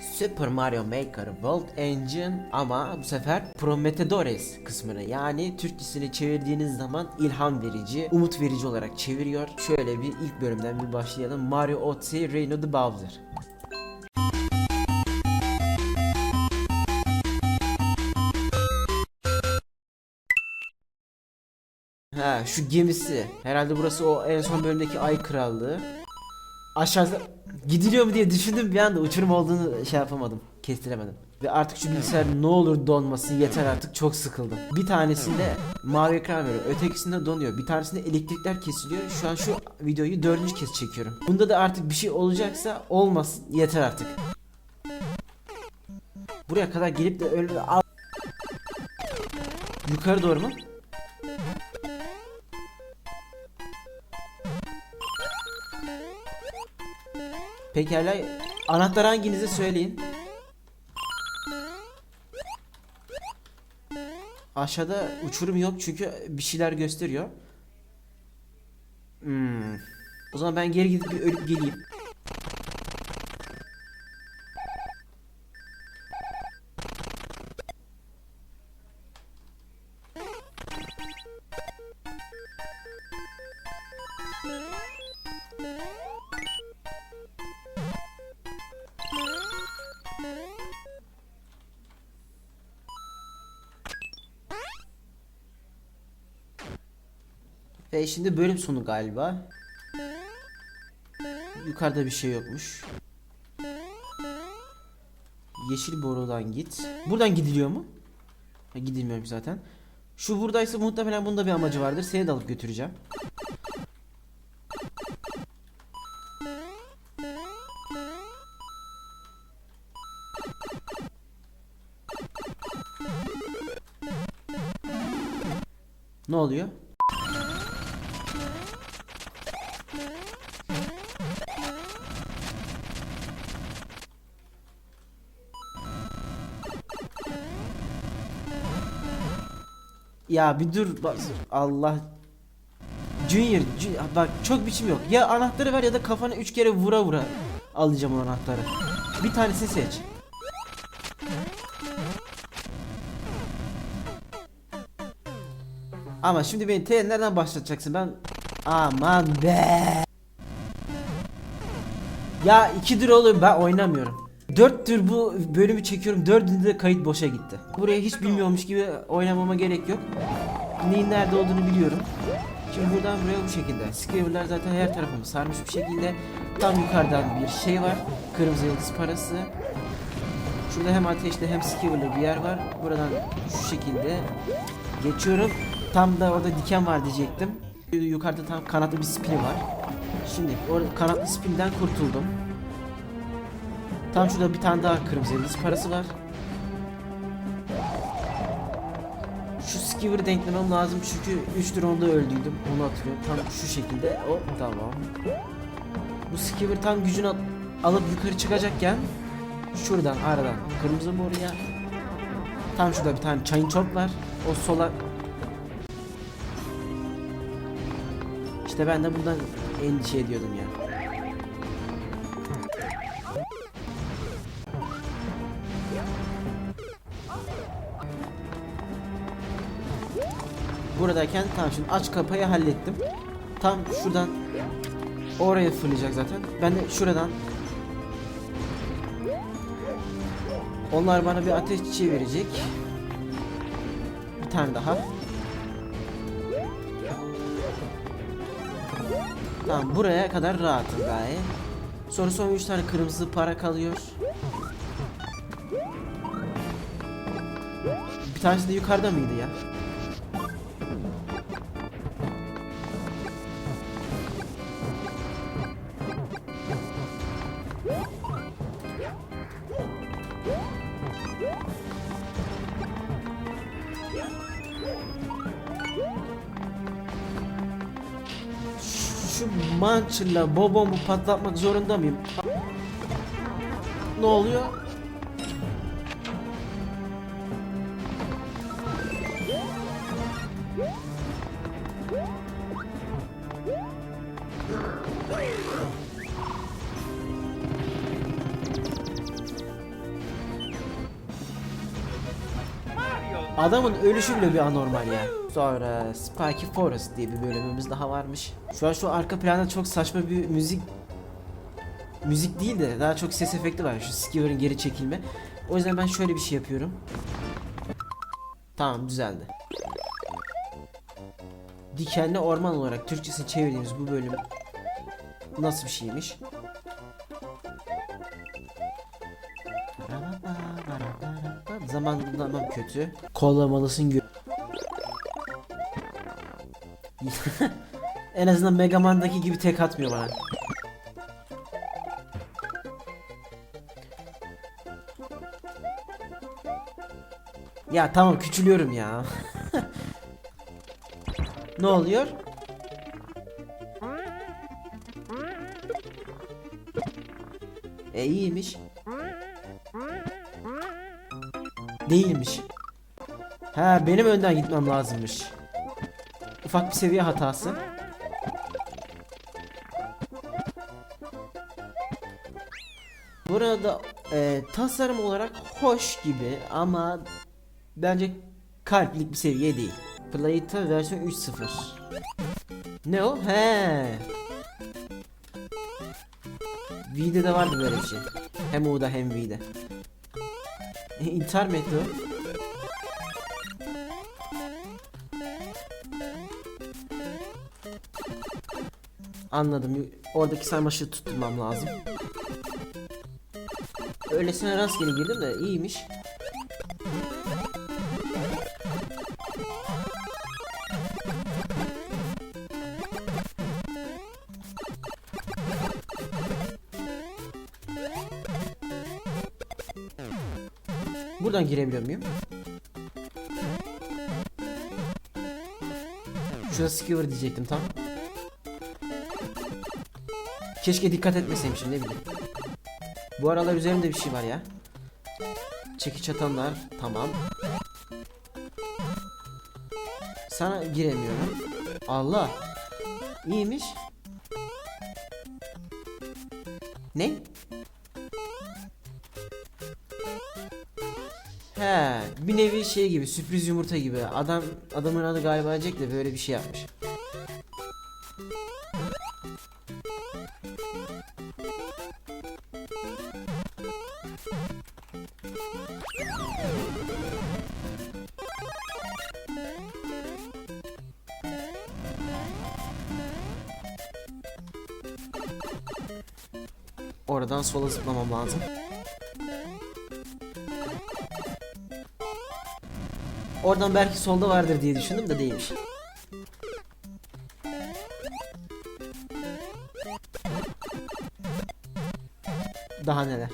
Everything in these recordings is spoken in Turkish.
Super Mario Maker World Engine ama bu sefer Prometedores kısmını yani Türkçesini çevirdiğiniz zaman ilham verici, umut verici olarak çeviriyor. Şöyle bir ilk bölümden bir başlayalım. Mario Odyssey Reign the Bowser. Ha şu gemisi. Herhalde burası o en son bölümdeki Ay Krallığı. Aşağıda gidiliyor mu diye düşündüm bir anda uçurum olduğunu şey yapamadım. Kestiremedim. Ve artık şu bilgisayar ne olur donmasın yeter artık çok sıkıldım. Bir tanesinde mavi ekran veriyor. Ötekisinde donuyor. Bir tanesinde elektrikler kesiliyor. Şu an şu videoyu dördüncü kez çekiyorum. Bunda da artık bir şey olacaksa olmasın yeter artık. Buraya kadar gelip de öyle al- Yukarı doğru mu? Pekala anahtar hanginize söyleyin. Aşağıda uçurum yok çünkü bir şeyler gösteriyor. Hmm. O zaman ben geri gidip bir ölüp geleyim. Ve şimdi bölüm sonu galiba. Yukarıda bir şey yokmuş. Yeşil borudan git. Buradan gidiliyor mu? Ha, gidilmiyormuş zaten. Şu buradaysa muhtemelen bunda bir amacı vardır. Seni de alıp götüreceğim. Ne oluyor? Ya bir dur bak Allah Junior, Junior bak çok biçim yok. Ya anahtarı ver ya da kafana üç kere vura vura alacağım o anahtarı. Bir tanesini seç. Ama şimdi beni te nereden başlatacaksın ben aman be. Ya ikidir oluyor ben oynamıyorum. Dörttür bu bölümü çekiyorum. Dördünde de kayıt boşa gitti. Buraya hiç bilmiyormuş gibi oynamama gerek yok. Neyin nerede olduğunu biliyorum. Şimdi buradan buraya bu şekilde. Scribbler zaten her tarafımı sarmış bir şekilde. Tam yukarıdan bir şey var. Kırmızı yıldız parası. Şurada hem ateşli hem skewer'lı bir yer var. Buradan şu şekilde geçiyorum. Tam da orada diken var diyecektim. Yukarıda tam kanatlı bir spin var. Şimdi orada kanatlı spinden kurtuldum. Tam şurada bir tane daha kırmızı yıldız parası var. Şu skewer'ı denklemem lazım çünkü 3 drone'da öldüydüm. Onu hatırlıyorum. Tam şu şekilde. O tamam. Bu skewer tam gücünü al- alıp yukarı çıkacakken şuradan aradan kırmızı mı oraya? Tam şurada bir tane çayın çorp var. O sola İşte ben de bundan endişe ediyordum ya. Buradayken tamam şimdi aç kapıyı hallettim. Tam şuradan oraya fırlayacak zaten. Ben de şuradan Onlar bana bir ateş çiçeği. Bir tane daha. Tamam buraya kadar rahatım gayet. Sonra son 3 tane kırmızı para kalıyor. Bir tanesi de yukarıda mıydı ya? mançırla bobomu patlatmak zorunda mıyım? Ne oluyor? Adamın ölüşü bile bir anormal ya. Sonra Spooky Forest diye bir bölümümüz daha varmış. Şu an şu arka planda çok saçma bir müzik müzik değil de daha çok ses efekti var. Şu Skewer'ın geri çekilme. O yüzden ben şöyle bir şey yapıyorum. Tamam düzeldi. Dikenli orman olarak Türkçesini çevirdiğimiz bu bölüm nasıl bir şeymiş? Zamanlamam kötü. Kollamalısın gö En azından Mega Man'daki gibi tek atmıyor bana. Ya tamam küçülüyorum ya. ne oluyor? E iyiymiş. Değilmiş. Ha benim önden gitmem lazımmış. Ufak bir seviye hatası. Burada e, tasarım olarak hoş gibi ama bence kalplik bir seviye değil. Playta versiyon 3.0. Ne o? He. V'de de vardı böyle bir şey. Hem U'da hem V'de. Mı Anladım. Oradaki sarmaşığı tutturmam lazım. Öylesine rastgele girdim de iyiymiş. Buradan girebiliyor muyum? Şurada skewer diyecektim tam. Keşke dikkat etmeseymişim ne bileyim. Bu aralar üzerimde bir şey var ya. Çekiç atanlar tamam. Sana giremiyorum. Allah. İyiymiş. Ne? He, bir nevi şey gibi, sürpriz yumurta gibi. Adam adamın adı galiba Jack de böyle bir şey yapmış. Oradan sola zıplamam lazım. Oradan belki solda vardır diye düşündüm de değilmiş. Daha neler.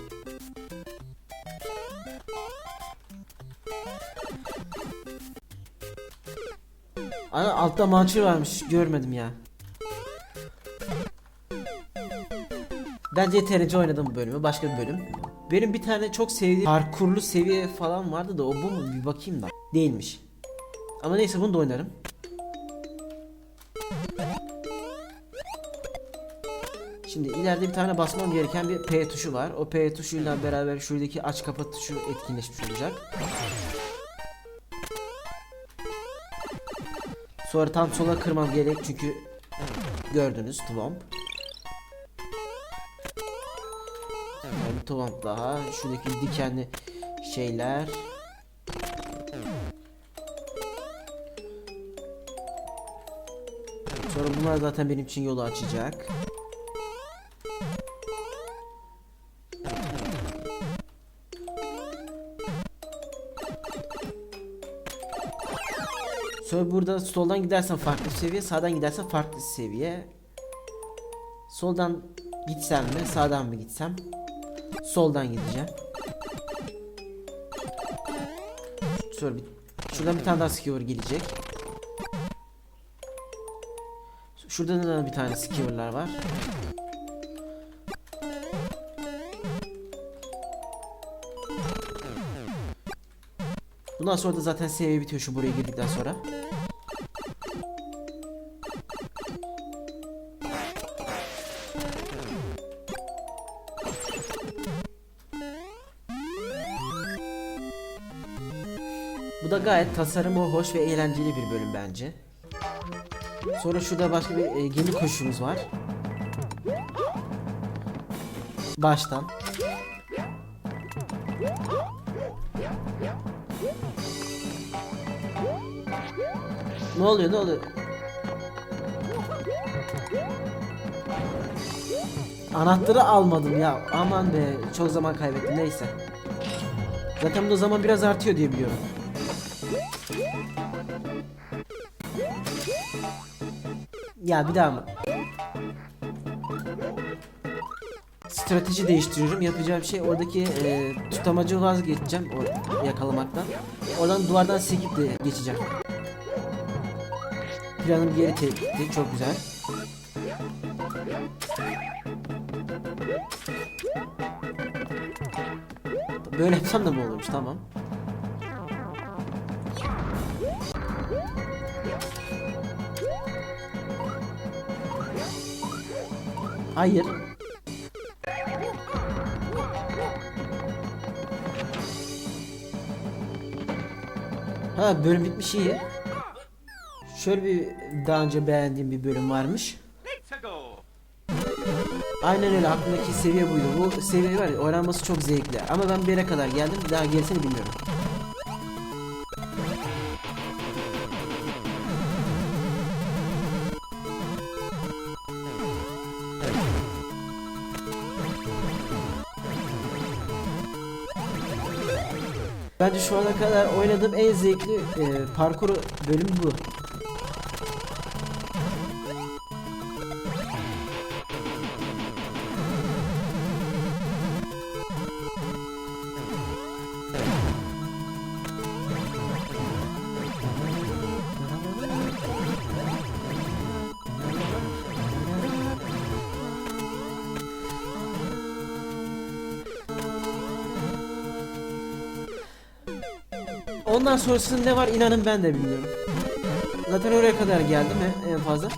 Ana altta mançur varmış görmedim ya. Bence yeterince oynadım bu bölümü. Başka bir bölüm. Benim bir tane çok sevdiğim parkurlu seviye falan vardı da o bu mu bir bakayım da. Değilmiş. Ama neyse bunu da oynarım. Şimdi ileride bir tane basmam gereken bir P tuşu var. O P tuşuyla beraber şuradaki aç kapat tuşu etkinleşmiş olacak. Sonra tam sola kırmam gerek çünkü gördünüz Twomp. Yani bir Twomp daha. Şuradaki dikenli şeyler. Sonra bunlar zaten benim için yolu açacak. Sonra burada soldan gidersen farklı seviye, sağdan gidersen farklı seviye. Soldan gitsem mi, sağdan mı gitsem? Soldan gideceğim. Sonra bir, şuradan bir tane daha skewer gelecek. Şurada da bir tane skewer'lar var. Bundan sonra da zaten seviye bitiyor şu buraya girdikten sonra. Bu da gayet tasarımı hoş ve eğlenceli bir bölüm bence. Sonra şurada başka bir e, gemi koşumuz var. Baştan. Ne oluyor ne oluyor? Anahtarı almadım ya. Aman be çok zaman kaybettim neyse. Zaten bu zaman biraz artıyor diye biliyorum. Ya bir daha mı? Strateji değiştiriyorum. Yapacağım şey oradaki e, tutamacı vazgeçeceğim o yakalamaktan. Oradan duvardan sekip de geçeceğim. Planım geri tepkidi. Çok güzel. Böyle yapsam da mı olurmuş? Tamam. Hayır. Ha bölüm bitmiş iyi. Şöyle bir daha önce beğendiğim bir bölüm varmış. Aynen öyle aklımdaki seviye buydu. Bu seviye var ya oynanması çok zevkli. Ama ben bir yere kadar geldim. Daha gerisini bilmiyorum. Bence şu ana kadar oynadığım en zevkli e, parkur bölümü bu. Ondan sonrasında ne var inanın ben de bilmiyorum. Zaten oraya kadar geldim en fazla.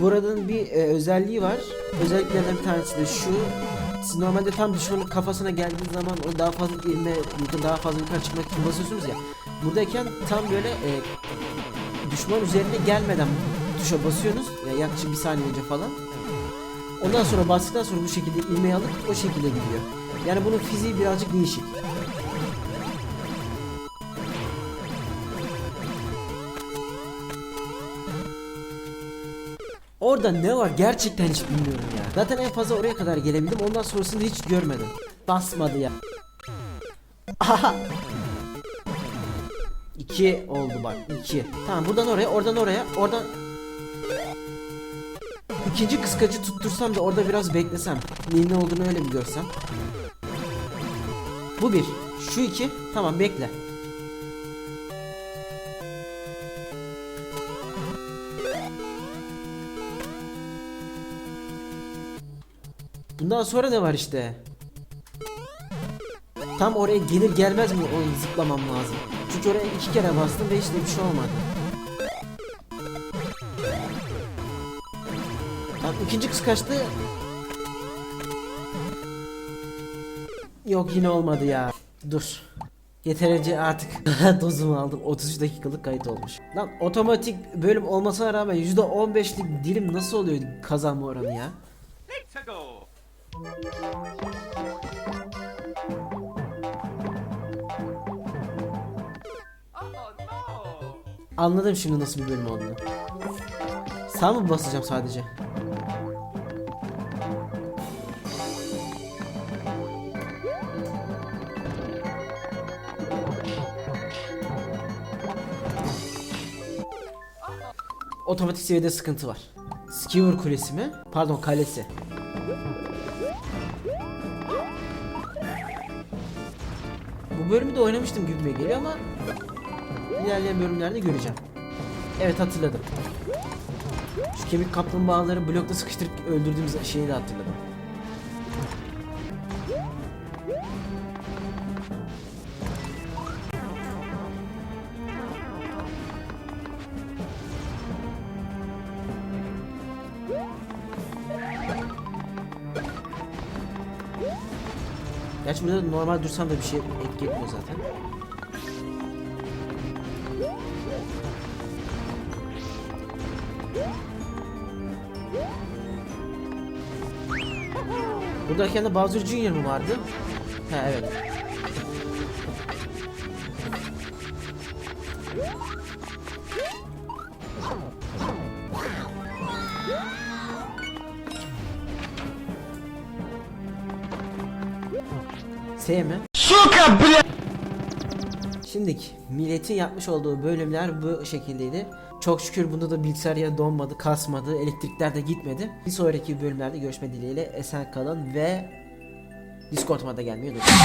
Buranın bir e, özelliği var. Özelliklerden bir tanesi de şu. Siz normalde tam düşmanın kafasına geldiğiniz zaman o daha fazla ilme, daha fazla yukarı çıkmak için basıyorsunuz ya. Buradayken tam böyle e, düşman üzerine gelmeden tuşa basıyorsunuz. Ya yaklaşık bir saniye önce falan. Ondan sonra bastıktan sonra bu şekilde ilmeği alıp o şekilde gidiyor. Yani bunun fiziği birazcık değişik. Orada ne var gerçekten hiç bilmiyorum ya. Zaten en fazla oraya kadar gelebildim. Ondan sonrasını hiç görmedim. Basmadı ya. Aha. İki oldu bak. iki. Tamam buradan oraya, oradan oraya, oradan İkinci kıskacı tuttursam da orada biraz beklesem. Neyin ne olduğunu öyle bir görsem. Bu bir. Şu iki. Tamam bekle. Bundan sonra ne var işte? Tam oraya gelir gelmez mi onu zıplamam lazım. Çünkü oraya iki kere bastım ve işte bir şey olmadı. İkinci kız kaçtı. Yok yine olmadı ya. Dur. Yeterince artık dozumu aldım. 33 dakikalık kayıt olmuş. Lan otomatik bölüm olmasına rağmen %15'lik dilim nasıl oluyor kazanma oranı ya? Let's go. Anladım şimdi nasıl bir bölüm olduğunu. Sağ mı basacağım sadece? Otomatik seviyede sıkıntı var. Skewer kulesi mi? Pardon kalesi. Bu bölümü de oynamıştım gibime geliyor ama ilerleyen bölümlerde göreceğim. Evet hatırladım. Şu kemik kaplumbağaları blokta sıkıştırıp öldürdüğümüz şeyi de hatırladım. Gerçi burada normal dursam da bir şey etki etmiyor zaten. Buradayken de Bowser Jr. mı vardı? Ha evet. S mi? Şimdiki milletin yapmış olduğu bölümler bu şekildeydi. Çok şükür bunda da bilgisayar ya donmadı, kasmadı, elektrikler de gitmedi. Bir sonraki bölümlerde görüşme dileğiyle esen kalın ve Discord'uma da gelmeyi unutmayın.